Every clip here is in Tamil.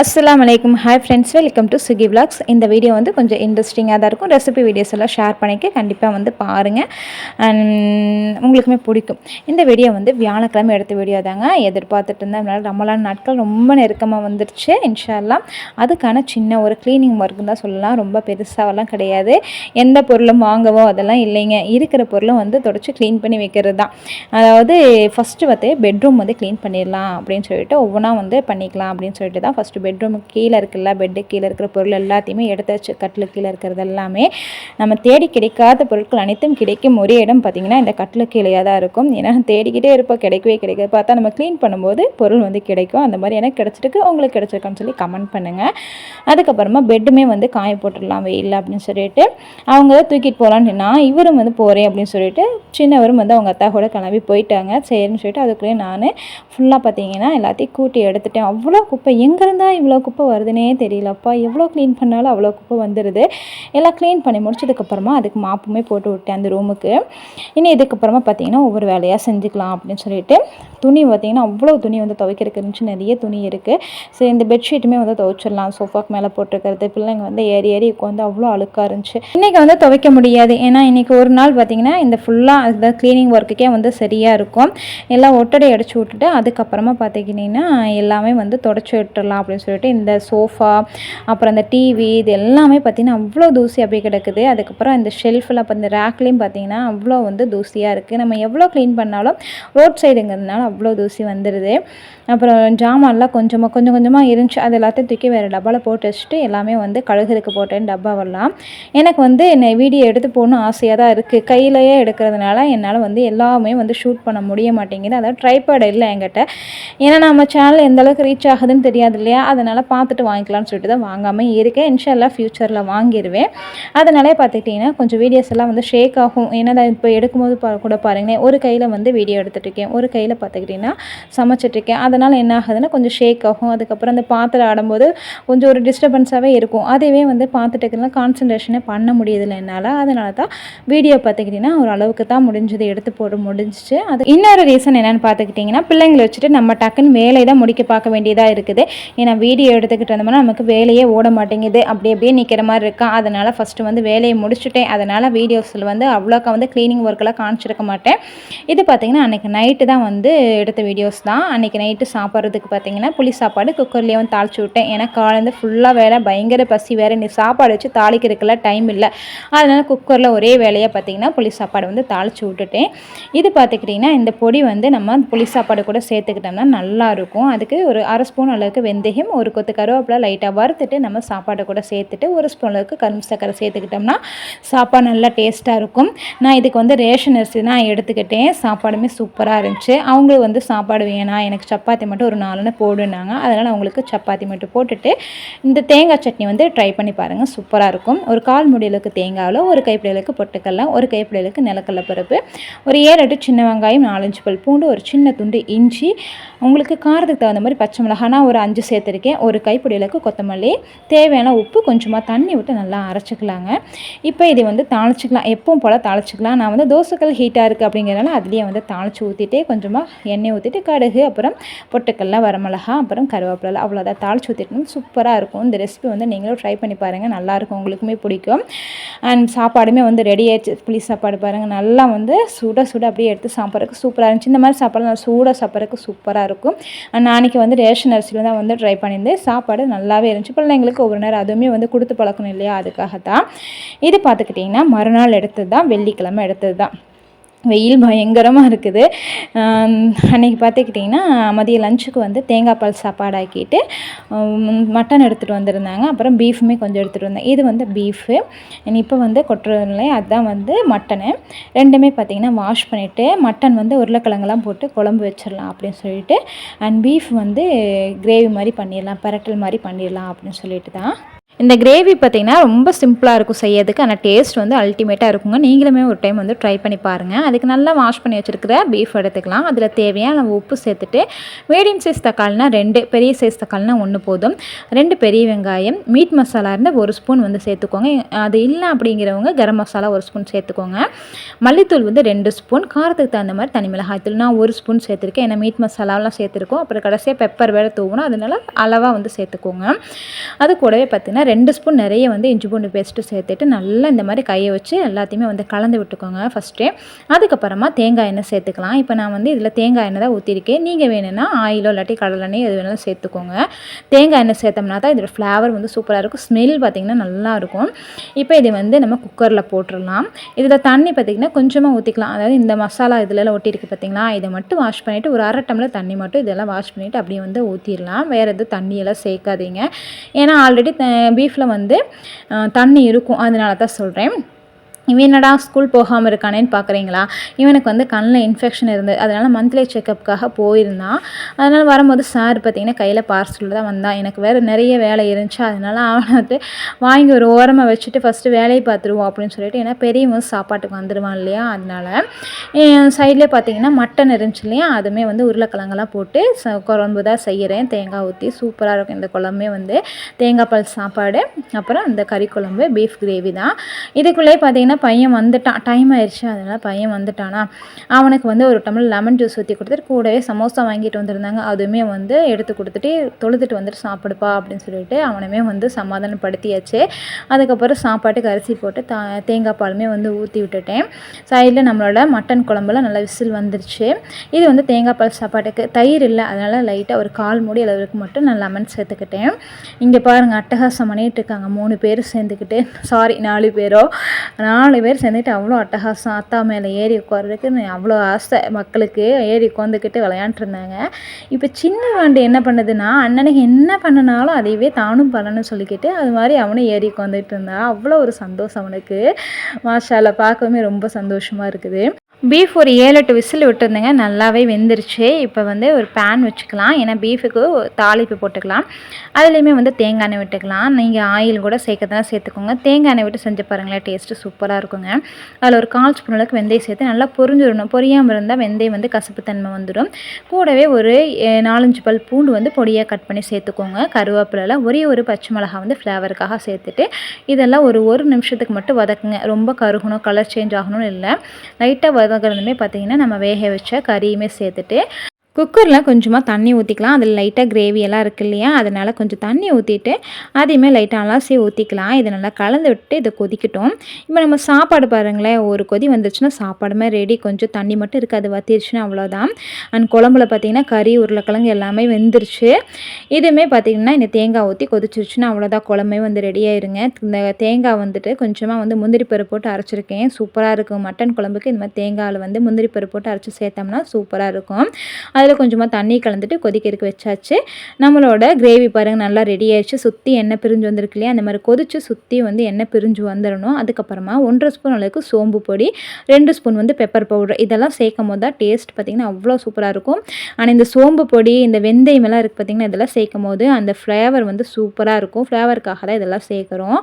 அஸ்லாம் அலைக்கும். Hi friends welcome to Suki vlogs இந்த வீடியோ வந்து கொஞ்சம் இன்ட்ரெஸ்டிங்காக தான் இருக்கும். ரெசிபி வீடியோஸ் எல்லாம் ஷேர் பண்ணிக்க கண்டிப்பாக வந்து பாருங்கள் அண்ட் உங்களுக்குமே பிடிக்கும். இந்த வீடியோ வந்து வியாழக்கிழமை எடுத்த வீடியோ தாங்க. எதிர்பார்த்துட்டு இருந்தேன் அதனால் ரமலான் நாட்கள் ரொம்ப நெருக்கமாக வந்துருச்சு இன்ஷால்லாம் அதுக்கான சின்ன ஒரு க்ளீனிங் ஒர்க் தான் சொல்லலாம். ரொம்ப பெருசாவெல்லாம் கிடையாது. எந்த பொருளும் வாங்கவோ அதெல்லாம் இல்லைங்க. இருக்கிற பொருளும் வந்து தொடச்சி க்ளீன் பண்ணி வைக்கிறது தான். அதாவது ஃபஸ்ட்டு வந்து பெட்ரூம் வந்து க்ளீன் பண்ணிடலாம் அப்படின்னு சொல்லிட்டு ஒவ்வொன்றா வந்து பண்ணிக்கலாம் அப்படின்னு சொல்லிட்டு தான் ஃபஸ்ட்டு பெட்ரூமுக்கு கீழே இருக்குல்ல பெட்டு கீழே இருக்கிற பொருள் எல்லாத்தையுமே எடுத்தாச்சு கட்டில் கீழே இருக்கிறது எல்லாமே நம்ம தேடி கிடைக்காத பொருட்கள் அனைத்தும் கிடைக்கும் ஒரே இடம் பார்த்திங்கன்னா இந்த கட்டில் கீழேயாக தான் இருக்கும். ஏன்னா தேடிக்கிட்டே இருப்போம் கிடைக்கவே கிடைக்காது. பார்த்தா நம்ம க்ளீன் பண்ணும்போது பொருள் வந்து கிடைக்கும். அந்த மாதிரி எனக்கு கிடச்சிருக்கு. உங்களுக்கு கிடச்சிருக்கான்னு சொல்லி கமெண்ட் பண்ணுங்கள் அதுக்கப்புறமா பெட்டுமே வந்து காய போட்டுடலாம் வெயில் அப்படின்னு சொல்லிட்டு. அவங்க தூக்கிட்டு போகலான்னு நான் இவரும் வந்து போகிறேன் அப்படின்னு சொல்லிட்டு சின்னவரும் வந்து அவங்க அத்தா கூட கிளம்பி போயிட்டாங்க. சரின்னு சொல்லிட்டு அதுக்குள்ளேயே நான் ஃபுல்லாக பார்த்தீங்கன்னா எல்லாத்தையும் கூட்டி எடுத்துட்டேன். அவ்வளோ குப்பை எங்கேருந்தா இவ்வளோ குப்பை வருதுன்னே தெரியலப்பா எவ்வளோ க்ளீன் பண்ணாலும் அவ்வளோ குப்பை வந்துடுது எல்லாம் க்ளீன் பண்ணி முடிச்சதுக்கப்புறமா அதுக்கு மாப்புமே போட்டு விட்டேன் அந்த ரூமுக்கு இனி இதுக்கப்புறமா பார்த்தீங்கன்னா ஒவ்வொரு வேலையாக செஞ்சுக்கலாம் அப்படின்னு சொல்லிட்டு. துணி பார்த்தீங்கன்னா அவ்வளோ துணி வந்து துவைக்கிறதுக்கு இருந்துச்சு. நிறைய துணி இருக்குது சரி இந்த பெட்ஷீட்டுமே வந்து துவைச்சிடலாம். சோஃபாக்கு மேலே போட்டிருக்கிறது. பிள்ளைங்க வந்து ஏறி ஏறி உட்காந்து அவ்வளோ அழுக்காக இருந்துச்சு. இன்றைக்கி வந்து துவைக்க முடியாது. ஏன்னா இன்றைக்கி ஒரு நாள் பார்த்தீங்கன்னா இந்த ஃபுல்லாக அந்த க்ளீனிங் ஒர்க்குக்கே வந்து சரியாக இருக்கும். எல்லாம் ஒட்டடை அடிச்சு விட்டுட்டு அதுக்கப்புறமா பார்த்திங்கன்னா எல்லாமே வந்து தொடச்சி விட்டுடலாம் அப்படின்னு சொல்லிட்டு இந்த சோஃபா அப்புறம் அந்த டிவி இது எல்லாமே பார்த்திங்கன்னா அவ்வளோ தூசி அப்படியே கிடக்குது. அதுக்கப்புறம் இந்த ஷெல்ஃபில் அப்போ இந்த ரேக்லேயும் பார்த்திங்கன்னா அவ்வளோ வந்து தூசியாக இருக்குது நம்ம எவ்வளோ க்ளீன் பண்ணாலும் ரோட் சைடுங்கிறதுனால அவ்வளோ தூசி வந்துடுது அப்புறம் ஜாமான்லாம் கொஞ்சமாக கொஞ்சம் கொஞ்சமாக இருந்துச்சு. அது எல்லாத்தையும் தூக்கி வேறு டப்பாவில் போட்டு வச்சுட்டு எல்லாமே வந்து கழுகுறதுக்கு போட்டேன் டப்பாவெல்லாம் எனக்கு வந்து என்னை வீடியோ எடுத்து போகணும் ஆசையாக தான் இருக்குது கையிலையே எடுக்கிறதுனால என்னால் வந்து எல்லாமே வந்து ஷூட் பண்ண முடிய மாட்டேங்குது. அதாவது ட்ரைபேட் இல்லை என்கிட்ட. ஏன்னா நம்ம சேனல் எந்த அளவுக்கு ரீச் ஆகுதுன்னு தெரியாது இல்லையா? அதனால் பார்த்துட்டு வாங்கிக்கலாம்னு சொல்லிட்டு தான் வாங்காமல் இருக்கேன். இன்ஷால்லாம் ஃப்யூச்சரில் வாங்கிடுவேன் அதனாலே பார்த்துக்கிட்டிங்கன்னா கொஞ்சம் வீடியோஸ் எல்லாம் வந்து ஷேக் ஆகும். ஏன்னா இப்போ எடுக்கும்போது பா கூட பாருங்களேன். ஒரு கையில் வந்து வீடியோ எடுத்துகிட்ருக்கேன் ஒரு கையில் பார்த்துக்கிட்டிங்கன்னா சமைச்சிட்ருக்கேன் அதனால் என்ன ஆகுதுன்னா கொஞ்சம் ஷேக் ஆகும். அதுக்கப்புறம் அந்த பாத்திரம் ஆடும்போது கொஞ்சம் ஒரு டிஸ்டர்பன்ஸாகவே இருக்கும். அதுவே வந்து பார்த்துட்டு இருக்கலாம் கான்சன்ட்ரேஷனே பண்ண முடியதில்லை என்னால். அதனால தான் வீடியோ பார்த்துக்கிட்டிங்கன்னா ஒரு அளவுக்கு தான் முடிஞ்சது. எடுத்து போட முடிஞ்சிச்சு. அது இன்னொரு ரீசன் என்னென்னு பார்த்துக்கிட்டிங்கன்னா பிள்ளைங்களை வச்சுட்டு நம்ம டக்குன்னு வேலையை தான் முடிக்க பார்க்க வேண்டியதாக இருக்குது. ஏன்னா வீடியோ எடுத்துக்கிட்டு இருந்தோம்னா நமக்கு வேலையே ஓட மாட்டேங்குது. அப்படி அப்படியே நிற்கிற மாதிரி இருக்கா அதனால் ஃபஸ்ட்டு வந்து வேலையை முடிச்சுட்டேன். அதனால் வீடியோஸில் வந்து அவ்வளோக்கா வந்து க்ளீனிங் ஒர்க்கெல்லாம் காமிச்சிருக்க மாட்டேன். இது பார்த்திங்கன்னா அன்றைக்கி நைட்டு தான் வந்து எடுத்த வீடியோஸ் தான். அன்றைக்கி நைட்டு சாப்பிட்றதுக்கு பார்த்திங்கன்னா புளி சாப்பாடு குக்கர்லேயே வந்து தாளிச்சு விட்டேன். ஏன்னா காலேருந்து ஃபுல்லாக வேலை பயங்கர பசி வேறு. நீ சாப்பாடு வச்சு தாளிக்கிறதுக்கெல்லாம் டைம் இல்லை. அதனால் குக்கரில் ஒரே வேலையாக பார்த்திங்கன்னா புளி சாப்பாடு வந்து தாளித்து விட்டுட்டேன். இது பார்த்துக்கிட்டிங்கன்னா இந்த பொடி வந்து நம்ம புளி சாப்பாடு கூட சேர்த்துக்கிட்டோம்னா நல்லாயிருக்கும் அதுக்கு ஒரு அரை ஸ்பூன் அளவுக்கு வெந்தயம் ஒரு கொத்து கருவேப்பிலை லைட்டாக வறுத்துட்டு நம்ம சாப்பாடை கூட சேர்த்துட்டு ஒரு ஸ்பூன் அளவுக்கு கரும்பு சக்கரை சேர்த்துக்கிட்டோம்னா சாப்பாடு நல்லா டேஸ்ட்டாக இருக்கும். நான் இதுக்கு வந்து ரேஷன் அரிசி தான் எடுத்துக்கிட்டேன். சாப்பாடுமே சூப்பராக இருந்துச்சு. அவங்களும் வந்து சாப்பாடு வேணாம் எனக்கு சப்பாத்தி மட்டும் ஒரு நாலுன்னு போடுனாங்க. அதனால் அவங்களுக்கு சப்பாத்தி மட்டும் போட்டுட்டு இந்த தேங்காய் சட்னி வந்து ட்ரை பண்ணி பாருங்கள் சூப்பராக இருக்கும். ஒரு கால் முடியலுக்கு தேங்காயில் ஒரு கைப்பிடியலுக்கு பொட்டுக்கடலை ஒரு கைப்பிடியலுக்கு நிலக்கடலை பருப்பு ஒரு ஏழு எட்டு சின்ன வெங்காயம் நாலஞ்சு பல் பூண்டு ஒரு சின்ன துண்டு இஞ்சி உங்களுக்கு காரத்துக்கு தகுந்த மாதிரி பச்சை மிளகானா ஒரு அஞ்சு சேர்த்துருக்கேன். ஒரு கைப்பிடியலுக்கு கொத்தமல்லி தேவையான உப்பு கொஞ்சமாக தண்ணி விட்டு நல்லா அரைச்சிக்கலாங்க. இப்போ இதை வந்து தாளிச்சிக்கலாம். எப்பவும் போல் தாளிச்சிக்கலாம். நான் வந்து தோசைக்கல் ஹீட்டாக இருக்குது அப்படிங்கிறனால அதுலேயே வந்து தாளித்து ஊற்றிட்டு கொஞ்சமாக எண்ணெய் ஊற்றிட்டு கடுகு அப்புறம் பொட்டுக்கல்லாம் வரமிளகா அப்புறம் கருவேப்பிலை அவ்வளோதான் தாளித்து ஊற்றிட்டு சூப்பராக இருக்கும். இந்த ரெசிபி வந்து நீங்களும் ட்ரை பண்ணி பாருங்கள் நல்லாயிருக்கும் உங்களுக்குமே பிடிக்கும். அண்ட் சாப்பாடுமே வந்து ரெடி ஆயிடுச்சு. புளி சாப்பாடு பாருங்கள் நல்லா வந்து சுட சுட அப்படியே எடுத்து சாப்பிட்றதுக்கு சூப்பராக இருந்துச்சு. இந்த மாதிரி சாப்பாடு நல்லா சூடாக சாப்பிட்றதுக்கு சூப்பராக இருக்கும். அண்ட் நாளைக்கு வந்து ரேஷன் அரிசியில் தான் வந்து ட்ரை பண்ணியிருந்தேன். சாப்பாடு நல்லாவே இருந்துச்சு. பிள்ளைங்களுக்கு ஒவ்வொரு நேரம் அதுவுமே வந்து கொடுத்து பழக்கணும் இல்லையா? அதுக்காக தான் இது பார்த்துக்கிட்டிங்கன்னா மறுநாள் எடுத்தது தான் வெள்ளிக்கிழமை எடுத்தது தான் வெயில் பயங்கரமாக இருக்குது. அன்றைக்கி பார்த்துக்கிட்டிங்கன்னா மதிய லஞ்சுக்கு வந்து தேங்காய் பால் சாப்பாடு ஆக்கிட்டு மட்டன் எடுத்துகிட்டு வந்திருந்தாங்க. அப்புறம் பீஃபுமே கொஞ்சம் எடுத்துகிட்டு வந்தேன். இது வந்து பீஃபு இப்போ வந்து கொட்டுறதுல அதுதான் வந்து மட்டனு ரெண்டுமே பார்த்திங்கன்னா வாஷ் பண்ணிவிட்டு மட்டன் வந்து உருளைக்கிழங்கெல்லாம் போட்டு குழம்பு வச்சிடலாம் அப்படின்னு சொல்லிட்டு அண்ட் பீஃப் வந்து கிரேவி மாதிரி பண்ணிடலாம் பரட்டல் மாதிரி பண்ணிடலாம் அப்படின்னு சொல்லிட்டு தான். இந்த கிரேவி பார்த்திங்கன்னா ரொம்ப சிம்பிளாக இருக்கும் செய்யறதுக்கு. ஆனால் டேஸ்ட் வந்து அல்டிமேட்டாக இருக்குங்க. நீங்களுமே ஒரு டைம் வந்து ட்ரை பண்ணி பாருங்கள் அதுக்கு நல்லா வாஷ் பண்ணி வச்சுருக்கிற பீஃப் எடுத்துக்கலாம். அதில் தேவையான உப்பு சேர்த்துட்டு மீடியம் சைஸ் தக்காளினா ரெண்டு பெரிய சைஸ் தக்காளினா ஒன்று போதும். ரெண்டு பெரிய வெங்காயம் மீட் மசாலா இருந்தால் ஒரு ஸ்பூன் வந்து சேர்த்துக்கோங்க. அது இல்லை அப்படிங்கிறவங்க கரம் மசாலா ஒரு ஸ்பூன் சேர்த்துக்கோங்க. மல்லித்தூள் வந்து ரெண்டு ஸ்பூன் காரத்துக்கு தகுந்த மாதிரி தனி மிளகாய் தூள். நான் ஒரு ஸ்பூன் சேர்த்துருக்கேன். ஏன்னா மீட் மசாலாலாம் சேர்த்துருக்கோம். அப்புறம் கடைசியாக பெப்பர் வேறு தூவணும் அதனால அளவாக வந்து சேர்த்துக்கோங்க. அது கூடவே பார்த்திங்கன்னா ரெண்டு ஸ்பூன் நிறைய வந்து இஞ்சி பூண்டு பேஸ்ட்டு சேர்த்துட்டு நல்லா இந்த மாதிரி கையை வச்சு எல்லாத்தையுமே வந்து கலந்து விட்டுக்கோங்க ஃபஸ்ட்டு அதுக்கப்புறமா தேங்காய் எண்ணெய் சேர்த்துக்கலாம். இப்போ நான் வந்து இதில் தேங்காய் எண்ணெய் தான் ஊற்றிருக்கேன் நீங்கள் வேணும்னா ஆயிலோ இல்லாட்டி கடலெண்ணெய் எது வேணாலும் சேர்த்துக்கோங்க. தேங்காய் எண்ணெய் சேர்த்தோம்னா தான் இதோட ஃப்ளேவர் வந்து சூப்பராக இருக்கும். ஸ்மெல் பார்த்திங்கன்னா நல்லாயிருக்கும் இப்போ இதை வந்து நம்ம குக்கரில் போட்டுடலாம். இதில் தண்ணி பார்த்திங்கன்னா கொஞ்சமாக ஊற்றிக்கலாம் அதாவது இந்த மசாலா இதில் ஒட்டியிருக்கு பார்த்திங்களா? இதை மட்டும் வாஷ் பண்ணிவிட்டு ஒரு அரை டம்ளர் தண்ணி மட்டும் இதெல்லாம் வாஷ் பண்ணிவிட்டு அப்படியே வந்து ஊற்றிடலாம் வேறு எதுவும் தண்ணியெல்லாம் சேர்க்காதீங்க. ஏன்னா ஆல்ரெடி பீஃபில் வந்து தண்ணி இருக்கும். அதனால தான் சொல்கிறேன் இவன் என்னடா ஸ்கூல் போகாமல் இருக்கானேன்னு பார்க்குறீங்களா இவனுக்கு வந்து கண்ணில் இன்ஃபெக்ஷன் இருந்தது அதனால் மந்த்லி செக்கப்புக்காக போயிருந்தான். அதனால் வரும்போது சார் பார்த்திங்கன்னா கையில் பார்சல் தான் வந்தான் எனக்கு வேறு நிறைய வேலை இருந்துச்சு. அதனால் அவனை வந்து வாங்கி ஒரு ஓரமாக வச்சுட்டு ஃபஸ்ட்டு வேலையை பார்த்துருவோம் அப்படின்னு சொல்லிட்டு ஏன்னா பெரியவன் சாப்பாட்டுக்கு வந்துடுவான் இல்லையா? அதனால் சைட்லேயே பார்த்தீங்கன்னா மட்டன் இருந்துச்சு இல்லையா? அதுவுமே வந்து உருளைக்கிழங்கெல்லாம் போட்டு ச குழம்பு தான் செய்கிறேன் தேங்காய் ஊற்றி சூப்பராக இருக்கும். இந்த குழம்பே வந்து தேங்காய் பால் சாப்பாடு அப்புறம் இந்த கறி குழம்பு பீஃப் கிரேவி தான். இதுக்குள்ளேயே பார்த்தீங்கன்னா பையன் வந்துட்டான் டைம் ஆயிடுச்சு அதனால் பையன் வந்துட்டானா? அவனுக்கு வந்து ஒரு டம்ளர் லெமன் ஜூஸ் ஊற்றி கொடுத்துட்டு கூடவே சமோசா வாங்கிட்டு வந்திருந்தாங்க. அதுவுமே வந்து எடுத்து கொடுத்துட்டு தொழுதுட்டு வந்துட்டு சாப்பிடுப்பா அப்படின்னு சொல்லிட்டு அவனுமே வந்து சமாதானப்படுத்தியாச்சு. அதுக்கப்புறம் சாப்பாட்டுக்கு அரிசி போட்டு தா தேங்காய் பாலுமே வந்து ஊற்றி விட்டுட்டேன். சைடில் நம்மளோட மட்டன் குழம்புல நல்லா விசில் வந்துருச்சு. இது வந்து தேங்காய் பால் சாப்பாட்டுக்கு. தயிர் இல்லை அதனால் லைட்டாக ஒரு கால் மூடி அளவுக்கு மட்டும் நான் லெமன் சேர்த்துக்கிட்டேன். இங்கே பாருங்கள் அட்டகாசம் பண்ணிகிட்டு இருக்காங்க மூணு பேர் சேர்ந்துக்கிட்டு. சாரி நாலு பேரோ. நான் நாலு பேர் சேர்ந்துட்டு அவ்வளோ அட்டகாசம் அத்தா மேலே ஏறி உட்கார்றதுக்கு அவ்வளோ ஆசை. மக்களுக்கு ஏறி உட்காந்துக்கிட்டு விளையாண்டுருந்தாங்க இப்போ சின்ன வாண்டி என்ன பண்ணுதுன்னா அண்ணனுக்கு என்ன பண்ணினாலும் அதையவே தானும் பண்ணணும்னு சொல்லிக்கிட்டு அது மாதிரி அவனும் ஏறி உட்காந்துட்டு இருந்தா. அவ்வளோ ஒரு சந்தோஷம் அவனுக்கு. மாஷால பார்க்கவே ரொம்ப சந்தோஷமாக இருக்குது. பீஃப் ஒரு ஏழு எட்டு விசில் விட்டுருந்தேங்க நல்லாவே வெந்துருச்சு. இப்போ வந்து ஒரு பேன் வச்சுக்கலாம் ஏன்னா பீஃபுக்கு தாளிப்பு போட்டுக்கலாம். அதுலேயுமே வந்து தேங்காய் எண்ணெய் விட்டுக்கலாம். நீங்கள் ஆயில் கூட சேர்க்கறதுனா சேர்த்துக்கோங்க. தேங்காய் எண்ணெய் விட்டு செஞ்சு பாருங்களேன் டேஸ்ட்டு சூப்பராக இருக்குங்க. அதில் ஒரு கால் ஸ்பூன் அளவுக்கு வெந்தயம் சேர்த்து நல்லா பொரிஞ்சிடணும். பொரியாமல் இருந்தால் வெந்தயம் வந்து கசப்பு தன்மை வந்துடும். கூடவே ஒரு நாலஞ்சு பல் பூண்டு வந்து பொடியாக கட் பண்ணி சேர்த்துக்கோங்க. கருவேப்பிலையில் ஒரே ஒரு பச்சை மிளகா வந்து ஃப்ளேவருக்காக சேர்த்துட்டு இதெல்லாம் ஒரு ஒரு நிமிஷத்துக்கு மட்டும் வதக்குங்க. ரொம்ப கருகணும் கலர் சேஞ்ச் ஆகணும்னு இல்லை. லைட்டாக வதங்குறதுமே பார்த்திங்கன்னா நம்ம வேக வச்ச கறியுமே சேர்த்துட்டு குக்கரில் கொஞ்சமாக தண்ணி ஊற்றிக்கலாம் அதில் லைட்டாக கிரேவி எல்லாம் இருக்கு இல்லையா? அதனால் கொஞ்சம் தண்ணி ஊற்றிட்டு அதையுமே லைட்டாக அலாசி ஊற்றிக்கலாம் இதை நல்லா கலந்து விட்டு இதை கொதிக்கட்டும். இப்போ நம்ம சாப்பாடு பாருங்களேன் ஒரு கொதி வந்துருச்சுன்னா சாப்பாடுமே ரெடி கொஞ்சம் தண்ணி மட்டும் இருக்குது அது வத்திருச்சுன்னா அவ்வளோதான் அண்ட் குழம்புல பார்த்திங்கன்னா கறி உருளைக்கிழங்கு எல்லாமே வெந்துருச்சு. இதுவுமே பார்த்திங்கன்னா இந்த தேங்காய் ஊற்றி கொதிச்சிருச்சுன்னா அவ்வளோதான் குழம்பே வந்து ரெடி இந்த தேங்காய் வந்துட்டு கொஞ்சமாக வந்து முந்திரி பருப்பு போட்டு அரைச்சிருக்கேன். சூப்பராக இருக்கும். மட்டன் குழம்புக்கு இந்த மாதிரி தேங்காயில் வந்து முந்திரி பருப்பு போட்டு அரைச்சி சேர்த்தோம்னா சூப்பராக இருக்கும். அது அதில் கொஞ்சமாக தண்ணி கலந்துட்டு கொதிக்கிறதுக்கு வச்சாச்சு. நம்மளோட கிரேவி பாருங்கள் நல்லா ரெடி ஆயிடுச்சு. சுற்றி எண்ணெய் பிரிஞ்சு வந்திருக்கு இல்லையா? அந்த மாதிரி கொதிச்சு சுற்றி வந்து எண்ணெய் பிரிஞ்சு வந்துடணும் அதுக்கப்புறமா ஒன்றரை ஸ்பூன் அளவுக்கு சோம்பு பொடி ரெண்டு ஸ்பூன் வந்து பெப்பர் பவுடர் இதெல்லாம் சேர்க்கும் போது தான் டேஸ்ட் பார்த்திங்கன்னா அவ்வளோ சூப்பராக இருக்கும். ஆனால் இந்த சோம்பு பொடி இந்த வெந்தயம் எல்லாம் இருக்குது பார்த்திங்கன்னா இதெல்லாம் சேர்க்கும் போது அந்த ஃப்ளேவர் வந்து சூப்பராக இருக்கும். ஃப்ளேவருக்காக தான் இதெல்லாம் சேர்க்குறோம்.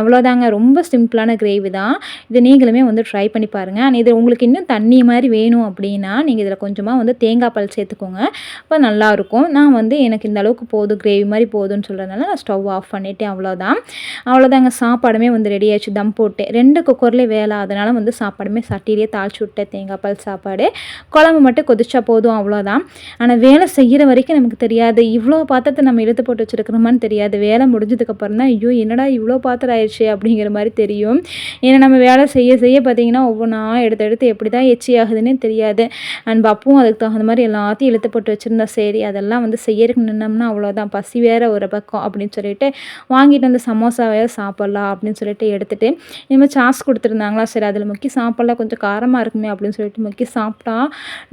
அவ்வளோதாங்க. ரொம்ப சிம்பிளான கிரேவி தான். இது நீங்களுமே வந்து ட்ரை பண்ணி பாருங்கள் ஆனால் இது உங்களுக்கு இன்னும் தண்ணி மாதிரி வேணும் அப்படின்னா நீங்கள் இதில் கொஞ்சமாக வந்து தேங்காய் பால் சேர்த்துக்கோங்க. அப்போ நல்லாயிருக்கும் நான் வந்து எனக்கு இந்த அளவுக்கு போதும் கிரேவி மாதிரி போதும்னு சொல்கிறதுனால நான் ஸ்டவ் ஆஃப் பண்ணிவிட்டேன் அவ்வளோதான் அவ்வளோதாங்க சாப்பாடுமே வந்து ரெடி ஆயிடுச்சு தம் போட்டு ரெண்டு குக்கர்லேயே வேலை அதனால வந்து சாப்பாடுமே சட்டிலேயே தாளிச்சு விட்டேன் தேங்காய் பால் சாப்பாடு. குழம்பு மட்டும் கொதிச்சா போதும் அவ்வளோதான் ஆனால் வேலை செய்கிற வரைக்கும் நமக்கு தெரியாது. இவ்வளோ பாத்திரத்தை நம்ம இழுத்து போட்டு வச்சுருக்கிறோமான்னு தெரியாது. வேலை முடிஞ்சதுக்கப்புறம் தான் ஐயோ என்னடா இவ்வளோ பாத்திரம் ஆயிடுச்சு அப்படிங்கிற மாதிரி தெரியும். ஏன்னா நம்ம வேலை செய்ய செய்ய பார்த்தீங்கன்னா ஒவ்வொன்றா எடுத்து எடுத்து எப்படி தான் எச்சி ஆகுதுன்னே தெரியாது. அண்ட் பப்பும் அதுக்கு தகுந்த மாதிரி எல்லாம் எல்லாத்தையும் இழுத்து போட்டு வச்சுருந்தா சரி அதெல்லாம் வந்து செய்யறதுக்கு நின்னோம்னா அவ்வளோதான் பசி வேறு ஒரு பக்கம் அப்படின்னு சொல்லிட்டு வாங்கிட்டு வந்து சமோசாவே சாப்பிட்லாம் அப்படின்னு சொல்லிட்டு எடுத்துகிட்டு இனிமேல் சாஸ் கொடுத்துருந்தாங்களா சரி அதில் முக்கி சாப்பிட்லாம் கொஞ்சம் காரமாக இருக்குமே அப்படின்னு சொல்லிட்டு முக்கி சாப்பிட்டா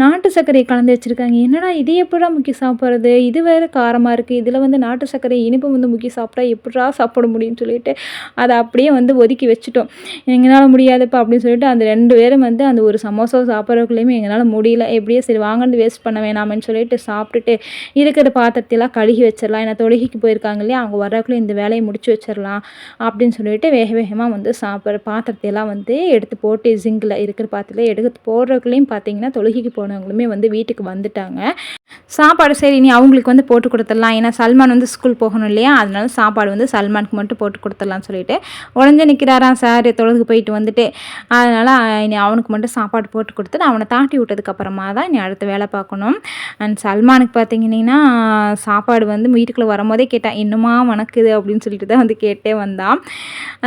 நாட்டு சர்க்கரையை கலந்து வச்சுருக்காங்க. என்னடா இது எப்படா முக்கி சாப்பிட்றது? இது வேறு காரமாக இருக்குது இதில் வந்து நாட்டு சர்க்கரை இனிப்பு வந்து முக்கி சாப்பிட்டா எப்படா சாப்பிட முடியும்னு சொல்லிட்டு அதை அப்படியே வந்து ஒதுக்கி வச்சுட்டோம். எங்களால் முடியாதுப்பா அப்படின்னு சொல்லிட்டு அந்த ரெண்டு பேரும் வந்து அந்த ஒரு சமோசா சாப்பிட்றதுக்குள்ளேயுமே எங்களால் முடியல. எப்படியே சரி வாங்கன்னு வேஸ்ட் பண்ண பண்ண வேணாமேன்னு சொல்லிட்டு சாப்பிட்டுட்டு இருக்கிற பாத்திரத்தையெல்லாம் கழுகி வச்சிடலாம். ஏன்னா தொழுகிக்கு போயிருக்காங்க இல்லையா? அவங்க வரக்குள்ளே இந்த வேலையை முடிச்சு வச்சிடலாம் அப்படின்னு சொல்லிட்டு வேக வேகமாக வந்து சாப்பிட்ற பாத்திரத்தையெல்லாம் வந்து எடுத்து போட்டு ஜிங்கில் இருக்கிற பாத்திரத்தில் எடுத்து போடுறதுக்குள்ளேயும் பார்த்தீங்கன்னா தொழுகிக்கு போனவங்களுமே வந்து வீட்டுக்கு வந்துட்டாங்க. சாப்பாடு சரி நீ அவங்களுக்கு வந்து போட்டு கொடுத்துடலாம். ஏன்னா சல்மான் வந்து ஸ்கூல் போகணும் இல்லையா? அதனால சாப்பாடு வந்து சல்மானுக்கு மட்டும் போட்டு கொடுத்துடலாம்னு சொல்லிட்டு உடஞ்சு நிற்கிறாராம் சார் தொழுகு போயிட்டு வந்துட்டு. அதனால் இனி அவனுக்கு மட்டும் சாப்பாடு போட்டு கொடுத்துட்டு அவனை தாட்டி விட்டதுக்கப்புறமா தான் நீ அடுத்த வேலை பார்க்கணும். அண்ட் சல்மானுக்கு பார்த்தீங்கன்னா சாப்பாடு வந்து வீட்டுக்குள்ளே வரும்போதே கேட்டான் இன்னுமா வணக்குது அப்படின்னு சொல்லிட்டு தான் வந்து கேட்டே வந்தான்.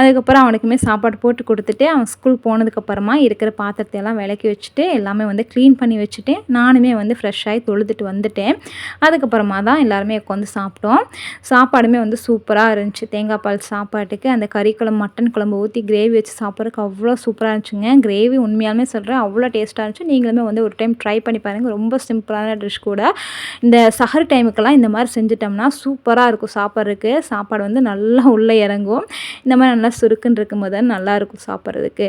அதுக்கப்புறம் அவனுக்குமே சாப்பாடு போட்டு கொடுத்துட்டு அவன் ஸ்கூல் போனதுக்கப்புறமா இருக்கிற பாத்திரத்தை எல்லாம் விளக்கி வச்சுட்டு எல்லாமே வந்து க்ளீன் பண்ணி வச்சுட்டு நானுமே வந்து ஃப்ரெஷ்ஷாகி தொழுதுட்டு வந்துட்டேன். அதுக்கப்புறமா தான் எல்லாருமே உட்காந்து சாப்பிட்டோம். சாப்பாடுமே வந்து சூப்பராக இருந்துச்சு. தேங்காய் பால் சாப்பாட்டுக்கு அந்த கறி குழம்பு மட்டன் குழம்பு ஊற்றி கிரேவி வச்சு சாப்பிட்றதுக்கு அவ்வளோ சூப்பராக இருந்துச்சுங்க. கிரேவி உண்மையாலுமே சொல்கிறேன் அவ்வளோ டேஸ்ட்டாக இருந்துச்சு. நீங்களுமே வந்து ஒரு டைம் ட்ரை பண்ணி பாருங்கள் ரொம்ப சிம்பிளான டிஷ் கூட. இந்த சஹர் டைமுக்கெல்லாம் இந்த மாதிரி செஞ்சுட்டோம்னா சூப்பராக இருக்கும். சாப்பிட்றதுக்கு சாப்பாடு வந்து நல்லா உள்ளே இறங்கும். இந்த மாதிரி நல்லா சுருக்குன்னு இருக்கும்போது தான் நல்லாயிருக்கும் சாப்பிட்றதுக்கு.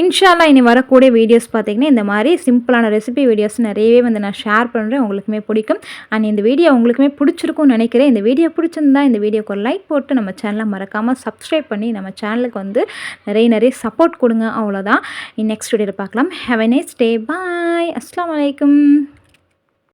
இன்ஷால்லா இனி வரக்கூடிய வீடியோஸ் பார்த்தீங்கன்னா இந்த மாதிரி சிம்பிளான ரெசிபி வீடியோஸ் நிறையவே வந்து நான் ஷேர் பண்ணுறேன் உங்களுக்குமே பிடிக்கும். அண்ட் இந்த வீடியோ உங்களுக்குமே பிடிச்சிருக்கும்னு நினைக்கிறேன். இந்த வீடியோ பிடிச்சிருந்தா இந்த வீடியோக்கு ஒரு லைக் போட்டு நம்ம சேனலை மறக்காமல் சப்ஸ்கிரைப் பண்ணி நம்ம சேனலுக்கு வந்து நிறைய நிறைய சப்போர்ட் கொடுங்க. அவ்வளோதான் நெக்ஸ்ட் வீடியோவில் பார்க்கலாம். ஹேவ் எ நைஸ் டே பாய் அஸ்லாம் வலைக்கம்